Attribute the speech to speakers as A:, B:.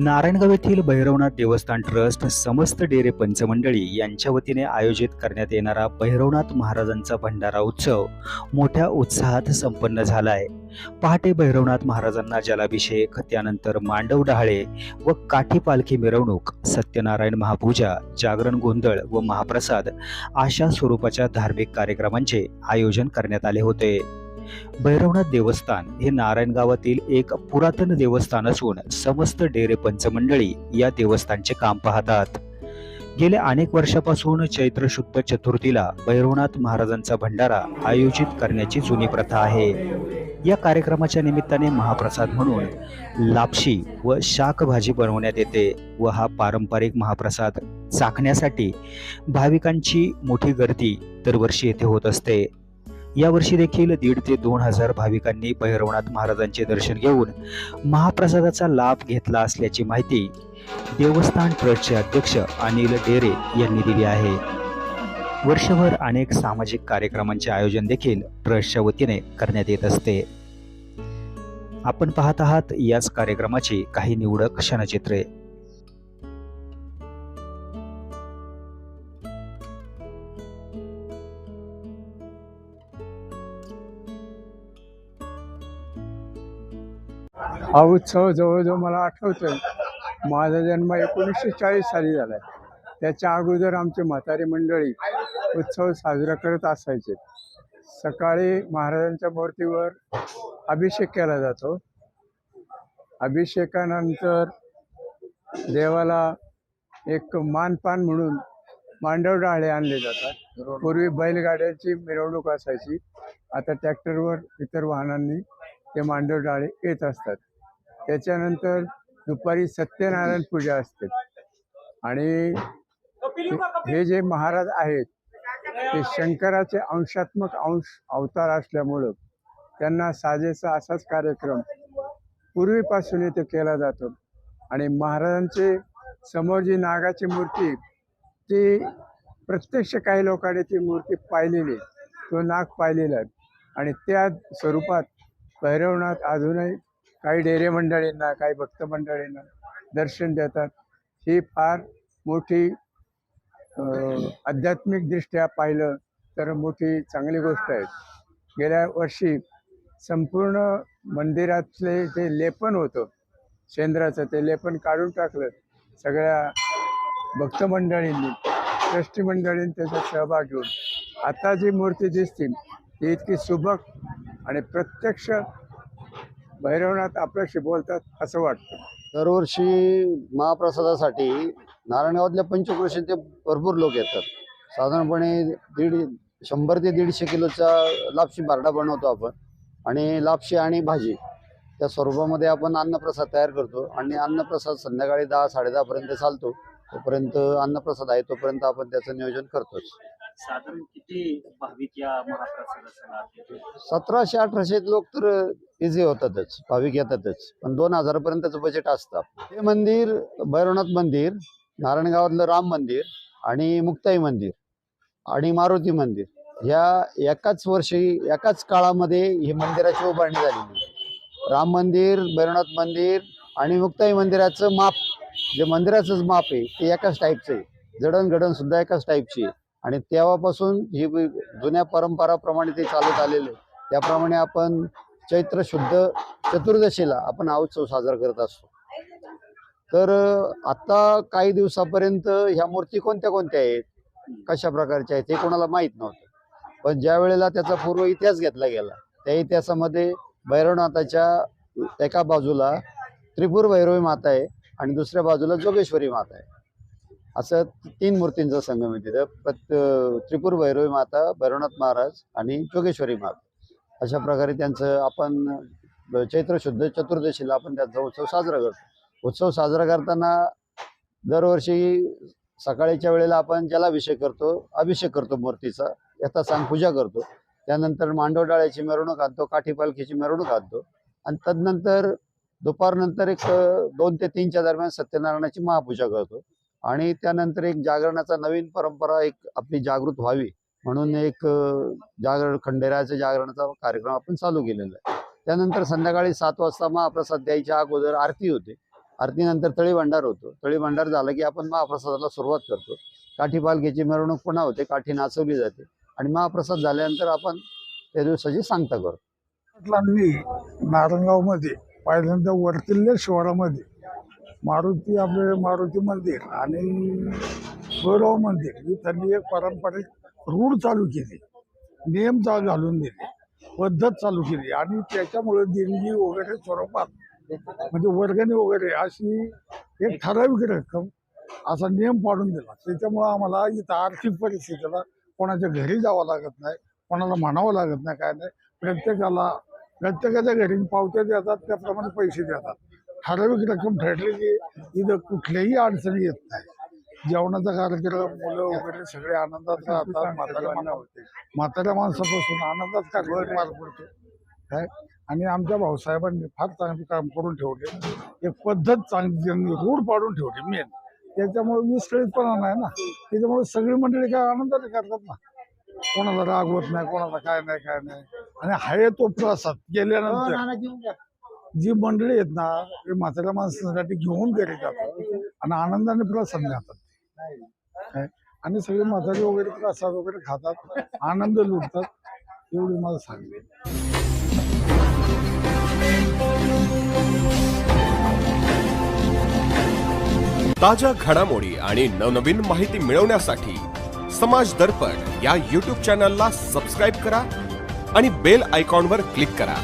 A: नारायणगाव येथील भैरवनाथ देवस्थान ट्रस्ट समस्त डेरे पंचमंडळी यांच्या वतीने आयोजित करण्यात येणारा भैरवनाथ महाराजांचा भंडारा उत्सव मोठ्या उत्साहात संपन्न झाला आहे पहाटे भैरवनाथ महाराजांना जलाभिषेक त्यानंतर मांडव डहाळे व काठी पालखी मिरवणूक सत्यनारायण महापूजा जागरण गोंधळ व महाप्रसाद अशा स्वरूपाच्या धार्मिक कार्यक्रमांचे आयोजन करण्यात आले होते. भैरवनाथ देवस्थान हे नारायण गावातील एक पुरातन देवस्थान असून समस्त डेरे पंचमंडळी या देवस्थानचे काम पाहतात. गेल्या अनेक वर्षापासून चैत्र शुद्ध चतुर्थीला भैरवनाथ महाराजांचा भंडारा आयोजित करण्याची जुनी प्रथा आहे. या कार्यक्रमाच्या निमित्ताने महाप्रसाद म्हणून लापशी व शाकभाजी बनवण्यात येते व हा पारंपरिक महाप्रसाद चाखण्यासाठी भाविकांची मोठी गर्दी दरवर्षी येथे होत असते. यावर्षी देखील दीड ते दोन हजार भाविकांनी भैरवनाथ महाराजांचे दर्शन घेऊन महाप्रसादाचा लाभ घेतला असल्याची माहिती देवस्थान ट्रस्टचे अध्यक्ष अनिल डेरे यांनी दिली आहे. वर्षभर अनेक सामाजिक कार्यक्रमांचे आयोजन देखील ट्रस्टच्या वतीने करण्यात येत असते. आपण पाहत आहात याच कार्यक्रमाची काही निवडक क्षणचित्रे.
B: हा उत्सव जवळजवळ मला आठवतोय. माझा जन्म एकोणीसशे चाळीस साली झालाय त्याच्या अगोदर आमचे म्हातारी मंडळी उत्सव साजरा करत असायचे. सकाळी महाराजांच्या मूर्तीवर अभिषेक केला जातो. अभिषेकानंतर देवाला एक मानपान म्हणून मांडव डाळे आणले जातात. पूर्वी बैलगाड्यांची मिरवणूक असायची. आता ट्रॅक्टरवर इतर वाहनांनी ते मांडव डाळे येत असतात. त्याच्यानंतर दुपारी सत्यनारायण पूजा असते. आणि हे- जे महाराज आहेत ते शंकराचे अंशात्मक अंश अवतार असल्यामुळं त्यांना साजेसा असाच कार्यक्रम पूर्वीपासून इथे केला जातो. आणि महाराजांचे समोर जी नागाची मूर्ती ती प्रत्यक्ष काही लोकांनी ती मूर्ती पाहिलेली आहे. तो नाग पाहिलेला आहे. आणि त्या स्वरूपात भैरवनाथ अजूनही काही डेरे मंडळींना काही भक्त मंडळींना दर्शन देतात. ही फार मोठी आध्यात्मिकदृष्ट्या पाहिलं तर मोठी चांगली गोष्ट आहे. गेल्या वर्षी संपूर्ण मंदिरातले जे लेपन होतं शेंद्राचं ते लेपन काढून टाकलं. सगळ्या भक्त मंडळींनी ट्रस्टी मंडळींनी त्याचा सहभाग घेऊन. आता जी मूर्ती दिसतील ती इतकी सुबक आणि प्रत्यक्ष भैरवनाथ आपल्याशी बोलतात असं वाटतं.
C: दरवर्षी महाप्रसादासाठी नारायणगावातल्या पंचक्रोशी ते भरपूर लोक येतात. साधारणपणे दीड शंभर ते दीडशे किलोचा लापशी बारडा बनवतो आपण. आणि लापशी आणि भाजी त्या स्वरूपामध्ये आपण अन्नप्रसाद तयार करतो. आणि अन्नप्रसाद संध्याकाळी दहा साडेदहापर्यंत चालतो. तोपर्यंत अन्नप्रसाद आहे तोपर्यंत आपण त्याचं नियोजन करतोच.
A: साधारण किती भाविक या महाप्रसादासाठी
C: सतराशे अठराशे लोक तर इझी होतातच भाविक येतातच. पण दोन हजारापर्यंतचं बजेट असतं हे मंदिर भैरवनाथ मंदिर नारायणगावातलं राम मंदिर आणि मुक्ताई मंदिर आणि मारुती मंदिर. ह्या एकाच वर्षी एकाच काळामध्ये ही मंदिराची उभारणी झालेली राम मंदिर भैरवनाथ मंदिर आणि मुक्ताई मंदिराचं माप जे मंदिराचंच माप आहे ते एकाच टाईपचं आहे. जडणघडण सुद्धा एकाच टाईपची आहे. आणि तेव्हापासून ही जुन्या परंपराप्रमाणे ते चालत आलेलं. त्याप्रमाणे आपण चैत्र शुद्ध चतुर्दशीला आपण हा उत्सव साजरा करत असतो. तर आता काही दिवसापर्यंत ह्या मूर्ती कोणत्या कोणत्या आहेत? कशा प्रकारच्या आहेत? हे कोणाला माहीत नव्हतं. पण ज्या वेळेला त्याचा पूर्व इतिहास घेतला गेला त्या इतिहासामध्ये भैरवनाथाच्या एका बाजूला त्रिपुर भैरवी माता आहे आणि दुसऱ्या बाजूला जोगेश्वरी माता आहे. असं तीन मूर्तींचा संगम आहे तिथं. प्रत त्रिपुर भैरवी माता भैरवनाथ महाराज आणि जोगेश्वरी माता. अशा प्रकारे त्यांचं आपण चैत्र शुद्ध चतुर्दशीला आपण त्यांचा उत्सव साजरा करतो. उत्सव साजरा करताना दरवर्षी सकाळीच्या वेळेला आपण ज्याला अभिषेक करतो अभिषेक करतो मूर्तीचा याचा सांग पूजा करतो. त्यानंतर मांडव डाळ्याची मिरवणूक आणतो काठी पालखीची मिरवणूक आणतो. आणि तदनंतर दुपारनंतर एक दोन ते तीनच्या दरम्यान सत्यनारायणाची महापूजा करतो. आणि त्यानंतर एक जागरणाचा नवीन परंपरा एक आपली जागृत व्हावी म्हणून एक जागरण खंडेरायाच्या जागरणाचा कार्यक्रम आपण चालू केलेला आहे. त्यानंतर संध्याकाळी सात वाजता महाप्रसाद द्यायच्या अगोदर आरती होते. आरतीनंतर तळी भांडार होतो. तळी भांडार झालं की आपण महाप्रसादाला सुरुवात करतो. काठी पालखीची मिरवणूक पुन्हा होते. काठी नाचवली जाते. आणि महाप्रसाद झाल्यानंतर आपण त्या दिवसाची सांगता करतो.
D: पाटलांनी नारंगावमध्ये पहिल्यांदा वरकिल्ले शिवारामध्ये मारुती आपले मारुती मंदिर आणि भैरव मंदिर ही त्यांनी एक पारंपरिक रूढ चालू केली. नियम चालू घालून दिले पद्धत चालू केली आणि त्याच्यामुळे देणगी वगैरे स्वरूपात म्हणजे वर्गणी वगैरे अशी एक ठराविक रक्कम असा नियम पाडून दिला. त्याच्यामुळं आम्हाला इथं आर्थिक परिस्थितीला कोणाच्या घरी जावं लागत नाही कोणाला म्हणावं लागत नाही काय नाही. प्रत्येकाला प्रत्येकाच्या घरी पावत्या देतात त्याप्रमाणे पैसे देतात. ठराविक रक्कम ठरली की इथं कुठल्याही अडचणी येत नाही. जेवणाचा कार्यक्रम मुलं वगैरे सगळे आनंदात राहतात म्हाताऱ्या माणसा- म्हाताऱ्या माणसापासून आनंदात कार्यक्रम पार पडतो. काय? आणि आमच्या भाऊसाहेबांनी फार चांगले काम करून ठेवले. एक पद्धत चांगली त्यांनी रूढ पाडून ठेवली मेन. त्याच्यामुळे विस्कळीतपणा नाही ना. त्याच्यामुळे सगळी मंडळी काय आनंदाने करतात ना. कोणाला रागवत नाही कोणाला काय नाही काय नाही. आणि हाय तो प्रसाद गेल्यानंतर जी मंडळी आहेत ना ते म्हाताऱ्या माणसासाठी घेऊन घरी जातात आणि आनंदाने प्रसन्न जातात काय? आणि सगळे म्हातारे वगैरे प्रसाद वगैरे खातात आनंद लुटतात एवढी मला सांगते.
E: ताज्या घडामोडी आणि नवनवीन माहिती मिळवण्यासाठी समाज दर्पण या यूट्यूब चॅनलला सबस्क्राईब करा आणि बेल आयकॉनवर क्लिक करा.